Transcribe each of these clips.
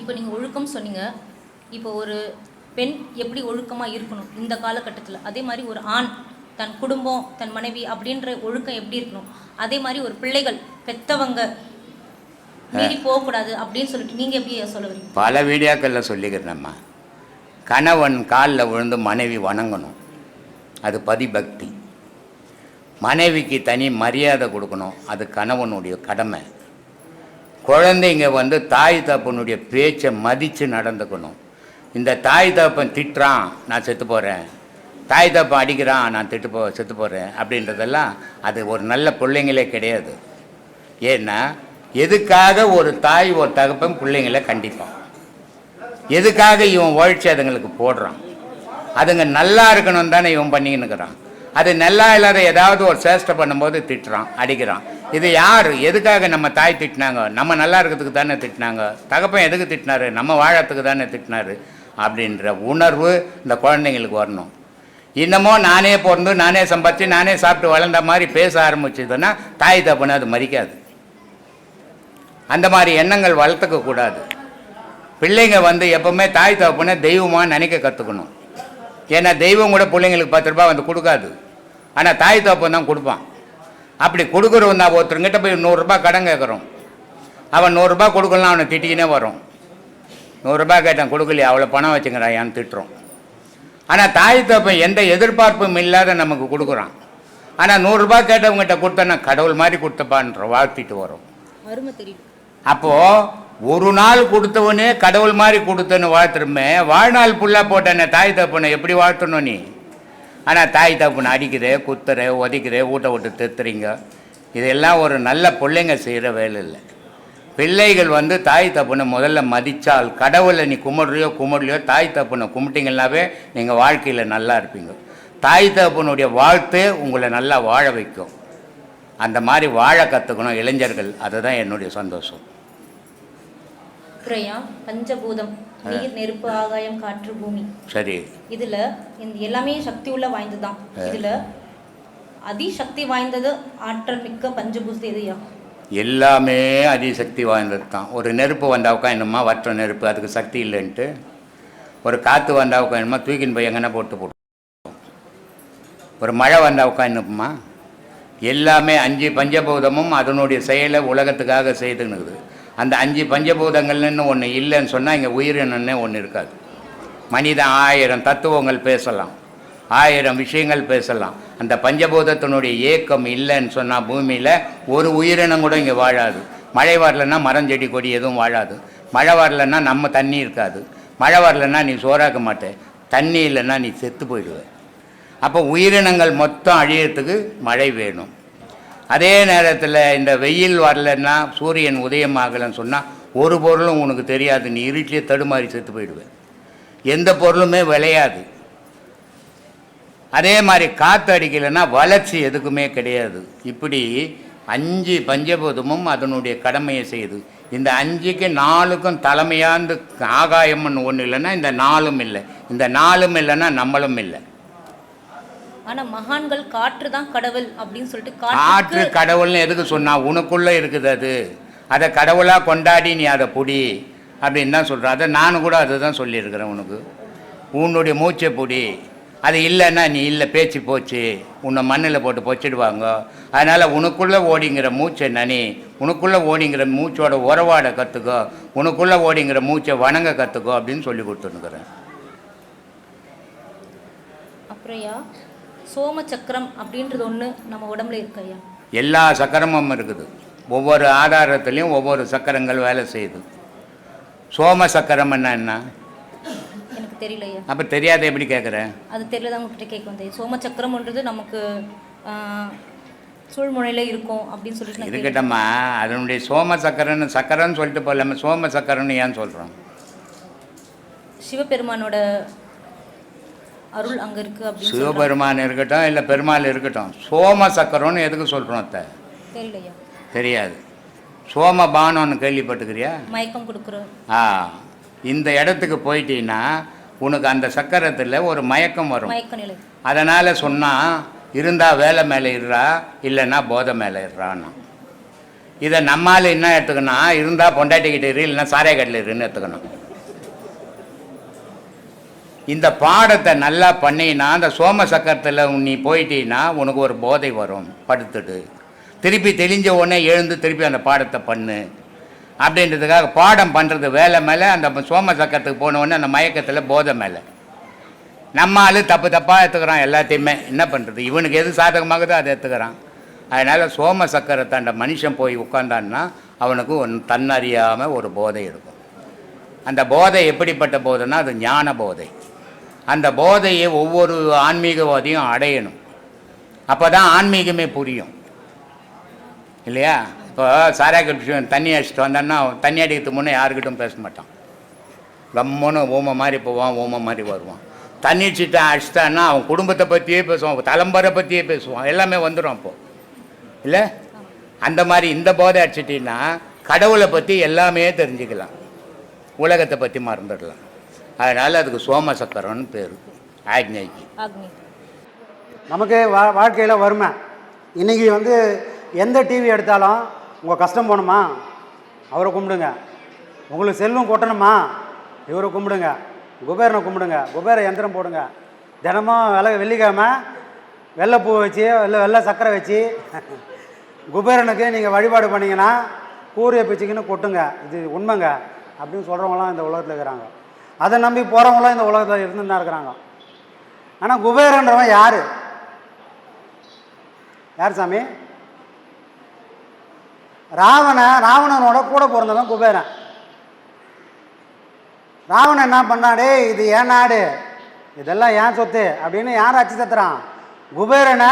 இப்போ நீங்கள் ஒழுக்கம் சொன்னீங்க. இப்போ ஒரு பெண் எப்படி ஒழுக்கமாக இருக்கணும் இந்த காலகட்டத்தில்? அதே மாதிரி ஒரு ஆண் தன் குடும்பம் தன் மனைவி அப்படின்ற ஒழுக்கம் எப்படி இருக்கணும்? அதே மாதிரி ஒரு பிள்ளைகள் பெத்தவங்க மீறி போகக்கூடாது அப்படின்னு சொல்லிட்டு நீங்கள் எப்படி சொல்ல வரீங்க? பல வீடியோக்களில் சொல்லிக்கிறேம்மா கணவன் காலில் விழுந்து மனைவி வணங்கணும். அது பதிபக்தி. மனைவிக்கு தனி மரியாதை கொடுக்கணும். அது கணவனுடைய கடமை. குழந்தைங்க வந்து தாய் தப்பனுடைய பேச்சை மதித்து நடந்துக்கணும். இந்த தாய் தப்பன் திட்டுறான் நான் செத்து போகிறேன் தாய் தப்பன் அடிக்கிறான் நான் திட்டு போ செத்து போகிறேன் அப்படின்றதெல்லாம் அது ஒரு நல்ல பிள்ளைங்களே கிடையாது. ஏன்னா எதுக்காக ஒரு தாய் ஒரு தகப்பன் பிள்ளைங்களை கண்டிப்பான்? எதுக்காக இவன் உழைச்சி அதுங்களுக்கு போடுறான்? அதுங்க நல்லா இருக்கணும் தானே இவன் பண்ணிக்கின்னு இருக்கிறான். அது நல்லா இல்லாத ஏதாவது ஒரு சேஷ்டை பண்ணும்போது திட்டுறான் அடிக்கிறான். இது யார்? எதுக்காக நம்ம தாய் திட்டினாங்க? நம்ம நல்லா இருக்கிறதுக்கு தானே திட்டினாங்க? தகப்பன் எதுக்கு திட்டினாரு? நம்ம வாழறதுக்கு தானே திட்டினாரு? அப்படின்ற உணர்வு இந்த குழந்தைங்களுக்கு வரணும். இன்னமும் நானே பிறந்து நானே சம்பாதிச்சு நானே சாப்பிட்டு வளர்ந்த மாதிரி பேச ஆரம்பிச்சதுன்னா தாய் தப்புன்னு அது மறிக்காது அந்த மாதிரி எண்ணங்கள் வளர்த்துக்க கூடாது. பிள்ளைங்க வந்து எப்பவுமே தாய் தப்புன்னு தெய்வமாக நினைக்க கற்றுக்கணும் ஏன்னா தெய்வம் கூட பிள்ளைங்களுக்கு பத்து ரூபா வந்து கொடுக்காது. ஆனால் தாய் தப்பு தான் கொடுப்பான். அப்படி கொடுக்குறவன் தான் ஒருத்தருங்கிட்ட போய் நூறுரூபா கடன் கேட்குறோம். அவன் நூறுரூபா கொடுக்கலாம் அவனை திட்டிக்கினே வரும். நூறுரூபா கேட்டான் கொடுக்கலையே அவ்வளோ பணம் வச்சுக்கிறாயான்னு திட்டுறோம்? ஆனால் தாய் தகப்பன் எந்த எதிர்பார்ப்பும் இல்லாத நமக்கு கொடுக்குறான். ஆனால் நூறுரூபா கேட்டவங்ககிட்ட கொடுத்தா கடவுள் மாதிரி கொடுத்தப்பான்ற வாழ்த்திட்டு வரும். அப்போது ஒரு நாள் கொடுத்தவனே கடவுள் மாதிரி கொடுத்தன்னு வாழ்த்துருமே வாழ்நாள் ஃபுல்லாக போட்டேனே தாய் தப்புனை எப்படி வாழ்த்தணும் நீ? ஆனால் தாய் தப்புனை அடிக்கிற குத்துற உதைக்குது ஊட்ட விட்டு திருத்துறீங்க. இதெல்லாம் ஒரு நல்ல பிள்ளைங்க செய்கிற வேலை இல்லை. பிள்ளைகள் வந்து தாய் தப்புனை முதல்ல மதித்தால் கடவுளை நீ கும்பிட்றியோ கும்பிடலையோ தாய் தப்புனை கும்பிட்டீங்கன்னாவே நீங்கள் வாழ்க்கையில் நல்லா இருப்பீங்க. தாய் தப்புனுடைய வாழ்த்து உங்களை நல்லா வாழ வைக்கும். அந்த மாதிரி வாழ கற்றுக்கணும் இளைஞர்கள். அதுதான் என்னுடைய சந்தோஷம். பஞ்சபூதம். நீர் நெருப்பு ஆகாயம் காற்று பூமி. சரி. இதுல இந்த எல்லாமே சக்தி உள்ள வாய்ந்தது தான் இதுல அதிசக்தி வாய்ந்தது ஆற்றல் மிக்க பஞ்சபூதம் எதுயா எல்லாமே அதிசக்தி வாய்ந்தது தான் ஒரு நெருப்பு வந்தாவுக்கா என்னம்மா வற்ற நெருப்பு அதுக்கு சக்தி இல்லைன்ட்டு. ஒரு காற்று வந்தாவுக்கா என்னமா தூக்கின்னு போய் எங்கன்னா போட்டு போட்டு ஒரு மழை வந்தாவுக்கா என்னம்மா எல்லாமே அஞ்சு பஞ்சபூதமும் அதனுடைய செயலை உலகத்துக்காக செய்துன்னுக்குது. அந்த அஞ்சு பஞ்சபூதங்கள்னு ஒன்று இல்லைன்னு சொன்னால் இங்கே உயிரினன்னே ஒன்று இருக்காது. மனிதன் ஆயிரம் தத்துவங்கள் பேசலாம். ஆயிரம் விஷயங்கள் பேசலாம். அந்த பஞ்சபூதத்தினுடைய ஏக்கம் இல்லைன்னு சொன்னால் பூமியில் ஒரு உயிரினம் கூட இங்கே வாழாது. மழை வரலன்னா மரம் செடி கொடி எதுவும் வாழாது. மழை வரலன்னா நம்ம தண்ணி இருக்காது. மழை வரலன்னா நீ சோறாக்க மாட்டே. தண்ணி இல்லைன்னா நீ செத்து போயிடுவ. அப்போ உயிரினங்கள் மொத்தம் அழியறதுக்கு மழை வேணும். அதே நேரத்தில் இந்த வெயில் வரலன்னா சூரியன் உதயம் ஆகலைன்னு சொன்னால் ஒரு பொருளும் உனக்கு தெரியாது. நீ இருட்டிலே தடுமாறி செத்து போயிடுவேன். எந்த பொருளுமே விளையாது. அதே மாதிரி காற்று அடிக்கலைன்னா வளர்ச்சி எதுக்குமே கிடையாது. இப்படி அஞ்சு பஞ்சபூதமும் அதனுடைய கடமையை செய்யுது. இந்த அஞ்சுக்கு நாலுக்கும் தலைமையாந்து ஆகாயம்னு ஒன்று இல்லைன்னா இந்த நாளும் இல்லை. இந்த நாளும் இல்லைன்னா நம்மளும் இல்லை. ஆனா மகான்கள் காற்று தான் கடவுள் அப்படின்னு சொல்லிட்டு காற்று கடவுள்னு எதுக்கு சொன்னா உனக்குள்ளே இருக்குது அது. அதை கடவுளாக கொண்டாடி நீ அதை புடி அப்படின்னு தான் சொல்கிற அதை நானும் கூட அதை தான் சொல்லியிருக்கிறேன் உனக்கு. உன்னுடைய மூச்சை புடி. அது இல்லைன்னா நீ இல்லை பேச்சு போச்சு. உன்னை மண்ணில் போட்டு பொச்சிடுவாங்க. அதனால் உனக்குள்ளே ஓடிங்கிற மூச்சை நனி உனக்குள்ளே ஓடிங்கிற மூச்சோட உறவாட கற்றுக்கோ உனக்குள்ளே ஓடிங்கிற மூச்சை வணங்க கற்றுக்கோ அப்படின்னு சொல்லி கொடுத்துருக்குறேன் அப்புறம்யா சோம சக்கரம் அப்படின்றது ஒண்ணு நம்ம உடம்புல இருக்கு ஐயா. எல்லா சக்கரமும் இருக்குது. ஒவ்வொரு ஆதாரத்துலேயும் ஒவ்வொரு சக்கரங்கள் வேலை செய்யுது. சோம சக்கரம் என்ன? எனக்கு தெரியல ஐயா. அப்போ தெரியாத எப்படி கேட்குறேன் அது தெரியல தான் உங்ககிட்ட கேட்க வந்தேன். சோம சக்கரம்ன்றது நமக்கு சூழ்முனையில் இருக்கும் அப்படின்னு சொல்லிட்டு இருக்கட்டம்மா. அதனுடைய சோம சக்கரன்னு சக்கரன்னு சொல்லிட்டு போகலாம சோம சக்கரன்னு ஏன் சொல்கிறோம் சிவபெருமானோட அருள் அங்கே இருக்குது அப்படின்னு. சிவபெருமான் இருக்கட்டும் இல்லை பெருமாள் இருக்கட்டும் சோம சக்கரம்னு எதுக்கு சொல்கிறோம் அத்தை? தெரியலையா? தெரியாது. சோமபானம்னு கேள்விப்பட்டுக்கிறியா மயக்கம் கொடுக்குற. ஆ இந்த இடத்துக்கு போயிட்டீங்கன்னா உனக்கு அந்த சக்கரத்தில் ஒரு மயக்கம் வரும். மயக்க நிலை. அதனால் சொன்னால் இருந்தால் வேலை மேலே இருறா இல்லைன்னா போதை மேலே இருறான்னா இதை நம்மால் என்ன எடுத்துக்கணும்? இருந்தால் பொண்டாட்டிக்கிட்ட இரு இல்லைன்னா சாரை கட்டில் இருன்னு எடுத்துக்கணும். இந்த பாடத்தை நல்லா பண்ணினா அந்த சோம சக்கரத்தில் நீ போயிட்டீன்னா உனக்கு ஒரு போதை வரும். படுத்துட்டு திருப்பி தெளிஞ்ச உடனே எழுந்து திருப்பி அந்த பாடத்தை பண்ணு. அப்படின்றதுக்காக பாடம் பண்ணுறது வேலை மேலே அந்த சோம சக்கரத்துக்கு போனவுடனே அந்த மயக்கத்தில் போதை மேலே. நம்ம ஆளு தப்பு தப்பாக எடுத்துக்கிறான் எல்லாத்தையுமே. என்ன பண்ணுறது இவனுக்கு எது சாதகமாகுதோ அதை எடுத்துக்கிறான் அதனால் சோம சக்கரத்தை அந்த மனுஷன் போய் உட்காந்தான்னா அவனுக்கு ஒன் தன்னறியாமல் ஒரு போதை இருக்கும். அந்த போதை எப்படிப்பட்ட போதைன்னா அது ஞான போதை. அந்த போதையை ஒவ்வொரு ஆன்மீகவாதியும் அடையணும். அப்போ தான் ஆன்மீகமே புரியும். இல்லையா? இப்போ சாரா கட்சி தண்ணி அடிச்சுட்டு வந்தான்னா தண்ணி அடிக்கிறதுக்கு முன்னே யாருக்கிட்டும் பேச மாட்டான். கம்முன்னு ஊமை மாதிரி போவான் ஊமை மாதிரி வருவான். தண்ணி அடிச்சுட்டு அடிச்சிட்டான்னா அவன் குடும்பத்தை பற்றியே பேசுவான் தலைமுறை பற்றியே பேசுவான். எல்லாமே வந்துடும் அப்போது இல்லை? அந்த மாதிரி இந்த போதை அடிச்சிட்டின்னா கடவுளை பற்றி எல்லாமே தெரிஞ்சுக்கலாம். உலகத்தை பற்றி மறந்துடலாம். அதனால் அதுக்கு சோம சக்கரம்னு பேர். ஆக்ஞைக்கு. அக்னி நமக்கு வா வாழ்க்கையில் வறுமை. இன்றைக்கி வந்து எந்த டிவி எடுத்தாலும் உங்கள் கஷ்டம் போகணுமா? அவரை கும்பிடுங்க. உங்களுக்கு செல்வம் கொட்டணுமா? இவரை கும்பிடுங்க. குபேரனை கும்பிடுங்க. குபேர யந்திரம் போடுங்க. தினமும் வெள்ளை வெள்ளிக்கிழமை வெள்ளைப்பூ வச்சு வெள்ளை வெள்ளை சர்க்கரை வச்சு குபேரனுக்கு நீங்கள் வழிபாடு பண்ணீங்கன்னா கூரிய பிச்சுக்குன்னு கொட்டுங்க. இது உண்மைங்க. அப்படின்னு சொல்கிறவங்களாம் இந்த உலகத்தில் இருக்கிறாங்க. அதை நம்பி போகிறவங்களாம் இந்த உலகத்தில் இருந்துன்னு தான் இருக்கிறாங்க. ஆனால் குபேரன்றவன் யார்? யார் சாமி? ராவண ராவணனோட கூட பிறந்தவன் குபேரன். ராவணன் என்ன பண்ணாடே இது ஏன் நாடு? இதெல்லாம் ஏன் சொத்து? அப்படின்னு யார் அச்சு தத்துறான்? குபேரனை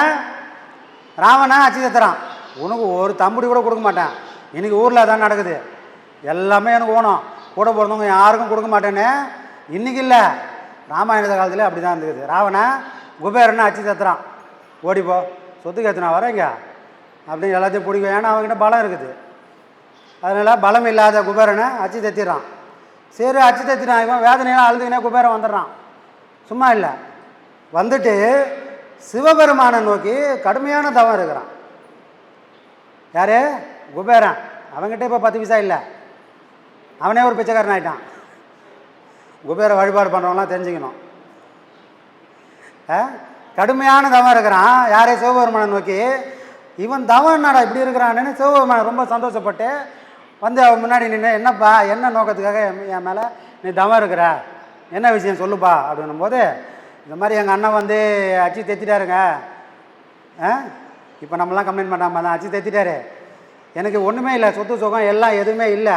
ராவணன் அச்சு தத்துறான். உனக்கு ஒரு தம்புடி கூட கொடுக்க மாட்டேன். இன்னைக்கு ஊரில் அதான் நடக்குது. எல்லாமே எனக்கு ஓணும் கூட பிறந்தவங்க யாருக்கும் கொடுக்க மாட்டேன்னு இன்னைக்கு இல்லை. ராமாயண காலத்தில் அப்படி தான் இருந்துக்குது. ராவணன் குபேரனை அச்சு தத்துறான் ஓடிப்போ சொத்துக்கு எத்தனை வரேங்க அப்படின்னு எல்லாத்தையும் பிடிக்கும். ஏன்னா அவங்ககிட்ட பலம் இருக்குது. அதனால் பலம் இல்லாத குபேரனை அச்சு தத்திடுறான் சரி அச்சு தத்தினான் இவன் வேதனையெல்லாம் அழுதுகினே குபேரன் வந்துடுறான். சும்மா இல்லை. வந்துட்டு சிவபெருமானை நோக்கி கடுமையான தவம் இருக்கிறான். யார்? குபேரன். அவன்கிட்ட இப்போ பத்து பைசா இல்லை. அவனே ஒரு பிச்சைக்காரன் ஆகிட்டான் குபேர வழிபாடு பண்ணுறவங்களாம் தெரிஞ்சுக்கணும். ஆ? கடுமையான தவம் இருக்கிறான். யாரே சிவபெருமானை நோக்கி இவன் தவம் என்னடா இப்படி இருக்கிறான்னு சிவபெருமானை ரொம்ப சந்தோஷப்பட்டு வந்து அவன் முன்னாடி நின்று என்னப்பா என்ன நோக்கத்துக்காக என் மேலே நீ தவம் இருக்கிற? என்ன விஷயம் சொல்லுப்பா? அப்படின்னும் போது இந்த மாதிரி எங்கள் அண்ணன் வந்து அச்சு தெத்திட்டாருங்க. ஆ? இப்போ நம்மலாம் கம்ப்ளைண்ட் பண்ணாமல் தான் அச்சு தெத்திட்டாரு. எனக்கு ஒன்றுமே இல்லை சொத்து சுகம் எல்லாம் எதுவுமே இல்லை.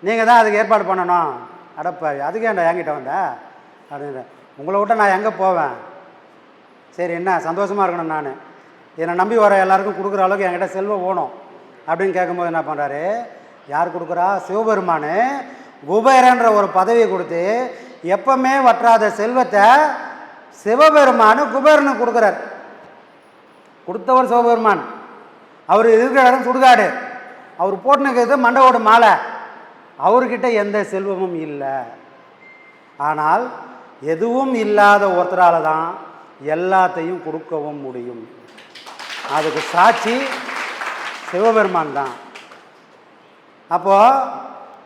நீங்கள் தான் அதுக்கு ஏற்பாடு பண்ணணும். அடப்பா அதுக்கு ஏன்டா என்கிட்ட வந்த? அப்படின்னு. உங்களை விட்ட நான் எங்கே போவேன்? சரி என்ன? சந்தோஷமாக இருக்கணும் நான். என்னை நம்பி வர எல்லாருக்கும் கொடுக்குற அளவுக்கு என்கிட்ட செல்வம் ஓணும். அப்படின்னு கேட்கும்போது என்ன பண்ணுறாரு யார் கொடுக்குறா? சிவபெருமான் குபேரன்ற ஒரு பதவியை கொடுத்து எப்பவுமே வற்றாத செல்வத்தை சிவபெருமானு குபேரனு கொடுக்குறார். கொடுத்தவர் சிவபெருமான். அவர் இருக்கிற இடம் சுடுகாடு. அவர் போட்டுனுக்கிறது மண்டவோட மாலை. அவர்கிட்ட எந்த செல்வமும் இல்லை. ஆனால் எதுவும் இல்லாத ஒருத்தரால் தான் எல்லாத்தையும் கொடுக்கவும் முடியும். அதுக்கு சாட்சி சிவபெருமான் தான். அப்போது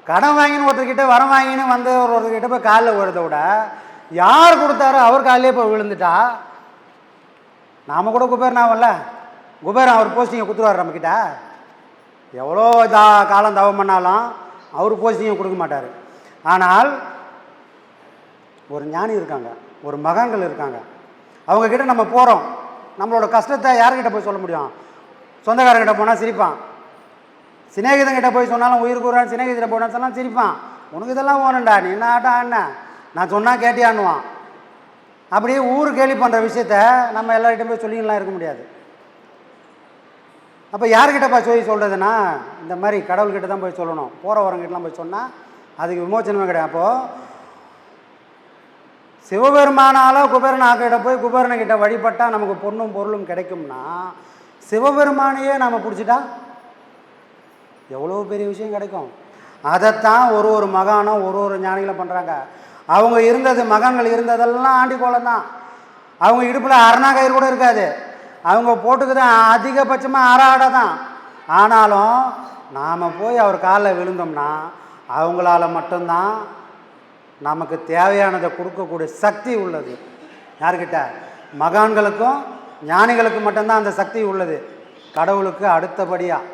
கடன் வாங்கின்னு ஒருத்தர்கிட்ட வரம் வாங்கின்னு வந்து ஒரு ஒருத்தர்கிட்ட போய் காலில் விழுத விட யார் கொடுத்தாரோ அவர் காலிலே போய் விழுந்துட்டா நாம் கூட குபேரன் ஆகும்ல குபேரன் அவர் போஸ்டிங்கை கொடுத்துருவார் நம்மக்கிட்ட எவ்வளோ தா காலம் தவம் பண்ணாலும் அவர் போஸ்டிங்கை கொடுக்க மாட்டார். ஆனால் ஒரு ஞானி இருக்காங்க ஒரு மகன்கள் இருக்காங்க. அவங்கக்கிட்ட நம்ம போகிறோம் நம்மளோட கஷ்டத்தை யார்கிட்ட போய் சொல்ல முடியும்? சொந்தக்காரங்கிட்ட போனால் சிரிப்பான். சிநேகிதங்கிட்ட போய் சொன்னாலும் உயிர் கூறான் சிநேகிதிட்ட போனால் சொன்னாலும் சிரிப்பான். உனக்கு இதெல்லாம் வேணும்டா நீ என்ன ஆட்டா என்ன? நான் சொன்னால் கேட்டியான்னுவான். அப்படியே ஊர் கேலி பண்ணுற விஷயத்த நம்ம எல்லார்கிட்டையும் போய் சொல்லிங்கலாம் இருக்க முடியாது. அப்போ யார்கிட்டப்பா போய் சொல்கிறதுனா இந்த மாதிரி கடவுள்கிட்ட தான் போய் சொல்லணும். போகிறவரங்கிட்டலாம் போய் சொன்னால் அதுக்கு விமோச்சனமே கிடையாது. அப்போது சிவபெருமானால் குபேரனாக்கிட்ட போய் குபேரனுக்கிட்ட வழிபட்டால் நமக்கு பொண்ணும் பொருளும் கிடைக்கும்னா சிவபெருமானையே நாம் பிடிச்சிட்டா எவ்வளோ பெரிய விஷயம் கிடைக்கும்? அதைத்தான் ஒரு ஒரு மகானும் ஒரு ஒரு ஞானிகளும் பண்ணுறாங்க அவங்க இருந்தது மகான்கள் இருந்ததெல்லாம் ஆண்டி கோலம் தான். அவங்க இடுப்பில் அரணாகயிறு கூட இருக்காது. அவங்க போட்டுக்குது அதிகபட்சமாக அறாடை தான் ஆனாலும் நாம் போய் அவர் காலில் விழுந்தோம்னா அவங்களால மட்டும்தான் நமக்கு தேவையானதை கொடுக்கக்கூடிய சக்தி உள்ளது. யார்கிட்ட? மகான்களுக்கும் ஞானிகளுக்கும் மட்டும்தான் அந்த சக்தி உள்ளது. கடவுளுக்கு அடுத்தபடியாக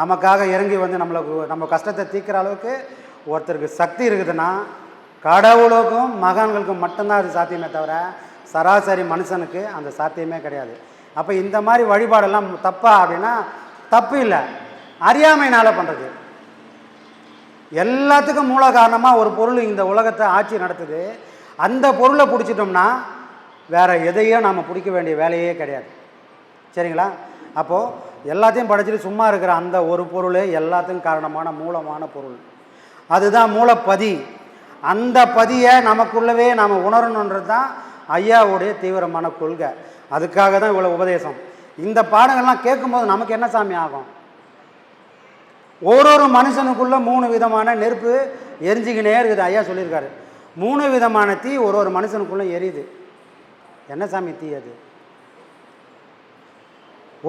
நமக்காக இறங்கி வந்து நம்மளுக்கு நம்ம கஷ்டத்தை தீர்க்கிற அளவுக்கு ஒருத்தருக்கு சக்தி இருக்குதுன்னா கடவுளுக்கும் மகான்களுக்கும் மட்டும்தான் அது சாத்தியமே தவிர சராசரி மனுஷனுக்கு அந்த சாத்தியமே கிடையாது. அப்போ இந்த மாதிரி வழிபாடெல்லாம் தப்பா அப்படின்னா தப்பு இல்லை. அறியாமையினால் பண்ணுறது எல்லாத்துக்கும் மூல காரணமாக ஒரு பொருள் இந்த உலகத்தை ஆட்சி நடத்துது. அந்த பொருளை பிடிச்சிட்டோம்னா வேறு எதையும் நாம் பிடிக்க வேண்டிய வேலையே கிடையாது. சரிங்களா? அப்போது எல்லாத்தையும் படைச்சிட்டு சும்மா இருக்கிற அந்த ஒரு பொருள் எல்லாத்துக்கும் காரணமான மூலமான பொருள். அதுதான் மூலப்பதி. அந்த பதியை நமக்குள்ளவே நாம் உணரணுன்றது தான் ஐயாவுடைய தீவிரமான கொள்கை. அதுக்காக தான் இவ்வளோ உபதேசம். இந்த பாடங்கள்லாம் கேட்கும்போது நமக்கு என்ன சாமி ஆகும்? ஒரு ஒரு மனுஷனுக்குள்ள மூணு விதமான நெருப்பு எரிஞ்சிக்கினே இருக்குது. ஐயா சொல்லியிருக்காரு. மூணு விதமான தீ ஒரு ஒரு மனுஷனுக்குள்ள எரியுது. என்ன சாமி தீ அது?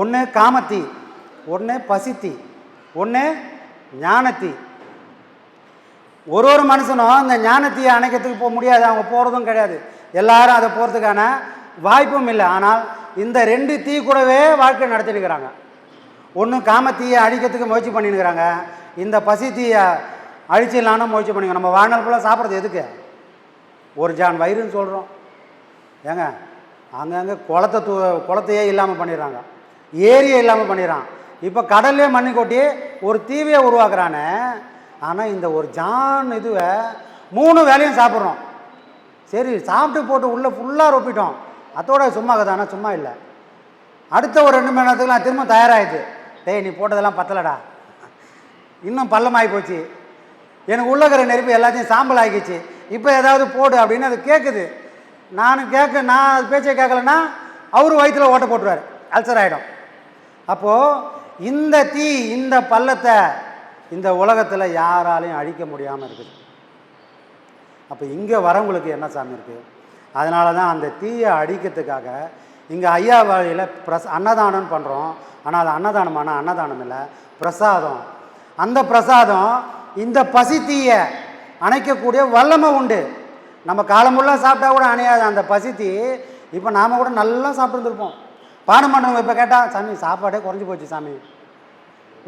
ஒன்று காமத்தீ ஒன்று பசித்தீ ஒன்று ஞானத்தீ ஒரு ஒரு மனுஷனும் அந்த ஞானத்தீயை அணைக்கிறதுக்கு போக முடியாது. அவங்க போகிறதும் கிடையாது. எல்லாரும் அதை போகிறதுக்கான வாய்ப்பும் இல்லை. ஆனால் இந்த ரெண்டு தீ கூடவே வாழ்க்கை நடத்திட்டுக்கிறாங்க ஒன்று காமத்தீயை அழிக்கிறதுக்கு முயற்சி பண்ணினுக்கிறாங்க இந்த பசி தீயை அழிச்சிடலான்னு முயற்சி பண்ணிங்க நம்ம வாழ்நாள் ஃபுல்லாக சாப்பிட்றது எதுக்கு? ஒரு ஜான் வயிறுன்னு சொல்கிறோம் ஏங்க அங்கங்கே குளத்தை தூ குளத்தையே இல்லாமல் பண்ணிடுறாங்க. ஏரியை இல்லாமல் பண்ணிடுறான். இப்போ கடல்லே மண்ணி கொட்டி ஒரு தீவையை உருவாக்குறானே. ஆனால் இந்த ஒரு ஜான் இதுவை மூணு வேலையும் சாப்பிட்றோம். சரி சாப்பிட்டு போட்டு உள்ளே ஃபுல்லாக ரொப்பிட்டோம். அதோட சும்மா கதானா சும்மா இல்லை. அடுத்த ஒரு ரெண்டு மணி நேரத்துக்கு நான் திரும்ப தயாராகிடுச்சு டேய் நீ போட்டதெல்லாம் பத்தலடா. இன்னும் பள்ளமாகி போச்சு. எனக்கு உள்ளக்கிற நெருப்பு எல்லாத்தையும் சாம்பல் ஆகிடுச்சு இப்போ ஏதாவது போடு அப்படின்னு அது கேட்குது நான் கேட்க நான் அது பேச்சை கேட்கலன்னா அவர் வயிற்றுல ஓட்ட போட்டுருவார். அல்சர் ஆகிடும் அப்போது இந்த தீ இந்த பள்ளத்தை இந்த உலகத்தில் யாராலையும் அழிக்க முடியாமல் இருக்குது. அப்போ இங்கே வரவங்களுக்கு என்ன சாமி இருக்குது அதனால தான் அந்த தீயை அடிக்கிறதுக்காக இங்கே ஐயா வழியில் பிரஸ் அன்னதானம் பண்ணுறோம் ஆனால் அது அன்னதானமான அன்னதானம் இல்லை பிரசாதம். அந்த பிரசாதம் இந்த பசி தீயை அணைக்கக்கூடிய வல்லமை உண்டு. நம்ம காலமுள்ளா சாப்பிட்டா கூட அணையாது. அந்த பசி தீ இப்போ நாம் கூட நல்லா சாப்பிட்டுருந்துருப்போம். பானம் பண்ணுறவங்க இப்போ கேட்டால் சாமி சாப்பாடே குறைஞ்சி போச்சு சாமி.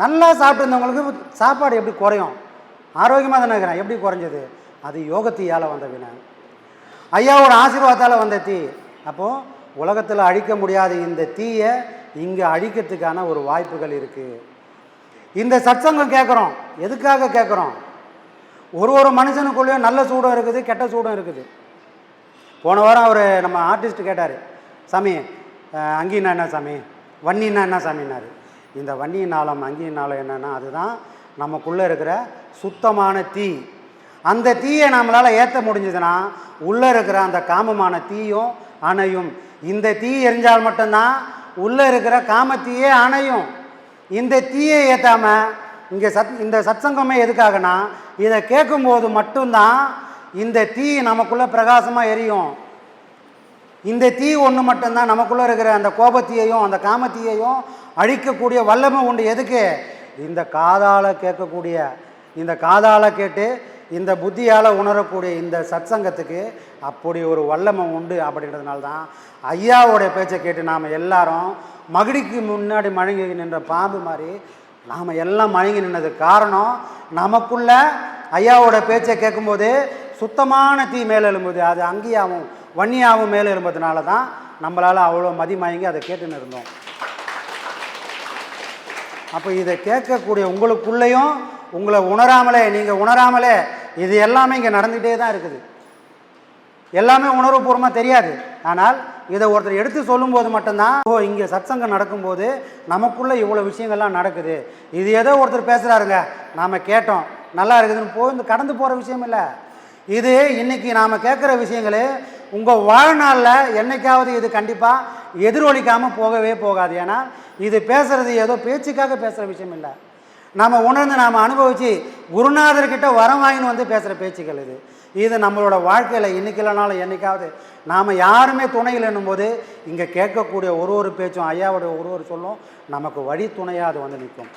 நல்லா சாப்பிட்டுருந்தவங்களுக்கு சாப்பாடு எப்படி குறையும்? ஆரோக்கியமாக தானே இருக்கிறேன். எப்படி குறைஞ்சது? அது யோகத்தீயால் வந்த வினை. ஐயாவோட ஆசீர்வாதத்தால் வந்த தீ. அப்போது உலகத்தில் அழிக்க முடியாத இந்த தீயை இங்கே அழிக்கிறதுக்கான ஒரு வாய்ப்புகள் இருக்குது இந்த சத்சங்கம் கேட்குறோம் எதுக்காக கேட்குறோம் ஒரு ஒரு மனுஷனுக்குள்ளேயும் நல்ல சூடும் இருக்குது கெட்ட சூடும் இருக்குது. போன வாரம் அவர் நம்ம ஆர்டிஸ்ட் கேட்டார் சாமி அஹ், அங்கின்னா என்ன சாமி? வன்னின்னா என்ன சாமின்னாரு? இந்த வன்னி நாளம் அங்கி நாளம் என்னன்னா அதுதான் நமக்குள்ளே இருக்கிற சுத்தமான தீ. அந்த தீயை நம்மளால் ஏற்ற முடிஞ்சதுன்னா உள்ளே இருக்கிற அந்த காமமான தீயும் அணையும். இந்த தீ எரிஞ்சால் மட்டும்தான் உள்ளே இருக்கிற காமத்தீயே அணையும். இந்த தீயை ஏற்றாமல் இங்கே சத் இந்த சத்சங்கமே எதுக்காகனா இதை கேட்கும்போது மட்டும்தான் இந்த தீ நமக்குள்ளே பிரகாசமாக எரியும். இந்த தீ ஒன்று மட்டும்தான் நமக்குள்ளே இருக்கிற அந்த கோபத்தீயையும் அந்த காமத்தீயையும் அழிக்கக்கூடிய வல்லமை உண்டு. எதுக்கு? இந்த காதால் கேட்கக்கூடிய இந்த காதால் கேட்டு இந்த புத்தியால் உணரக்கூடிய இந்த சத்சங்கத்துக்கு அப்படி ஒரு வல்லமை உண்டு அப்படின்றதுனால தான் ஐயாவோடைய பேச்சை கேட்டு நாம் எல்லாரும் மகிடிக்கு முன்னாடி மழங்கி நின்ற பாம்பு மாதிரி நாம் எல்லாம் மயங்கி நின்னதுக்கு காரணம் நமக்குள்ள ஐயாவோட பேச்சை கேட்கும்போது சுத்தமான தீ மேலே எழும்புது அது அங்கேயாவும் வன்னியாவும் மேலே எழும்புறதுனால தான் நம்மளால் அவ்வளோ மதிமயங்கி அதை கேட்டுன்னு இருந்தோம். அப்போ இதை கேட்கக்கூடிய உங்களுக்குள்ளேயும் உங்களை உணராமலே நீங்கள் உணராமலே இது எல்லாமே இங்கே நடந்துகிட்டே தான் இருக்குது. எல்லாமே உணர்வுபூர்வமாக தெரியாது. ஆனால் இதை ஒருத்தர் எடுத்து சொல்லும்போது மட்டும்தான் ஓ இங்கே சத்சங்கம் நடக்கும்போது நமக்குள்ளே இவ்வளோ விஷயங்கள்லாம் நடக்குது. இது ஏதோ ஒருத்தர் பேசுகிறாருங்க நாம் கேட்டோம் நல்லா இருக்குதுன்னு போய் கடந்து போகிற விஷயம் இல்லை. இது இன்றைக்கி நாம் கேட்குற விஷயங்கள் உங்கள் வாழ்நாளில் என்னைக்காவது இது கண்டிப்பாக எதிரொலிக்காமல் போகவே போகாது. ஏன்னா இது பேசுகிறது ஏதோ பேச்சுக்காக பேசுகிற விஷயம் இல்லை. நாம் உணர்ந்து நாம் அனுபவித்து குருநாதர்கிட்ட வரம் வாங்கின்னு வந்து பேசுகிற பேச்சுக்கள் இது. இது நம்மளோட வாழ்க்கையில் இன்னைக்கு இல்லைனாலும் என்னைக்காவது நாம் யாருமே துணை இல்லைன்னும் போது இங்கே கேட்கக்கூடிய ஒரு ஒரு பேச்சும் ஐயாவுடைய ஒரு ஒரு சொல்லும் நமக்கு வழி துணையாக அது வந்து நிற்கும்.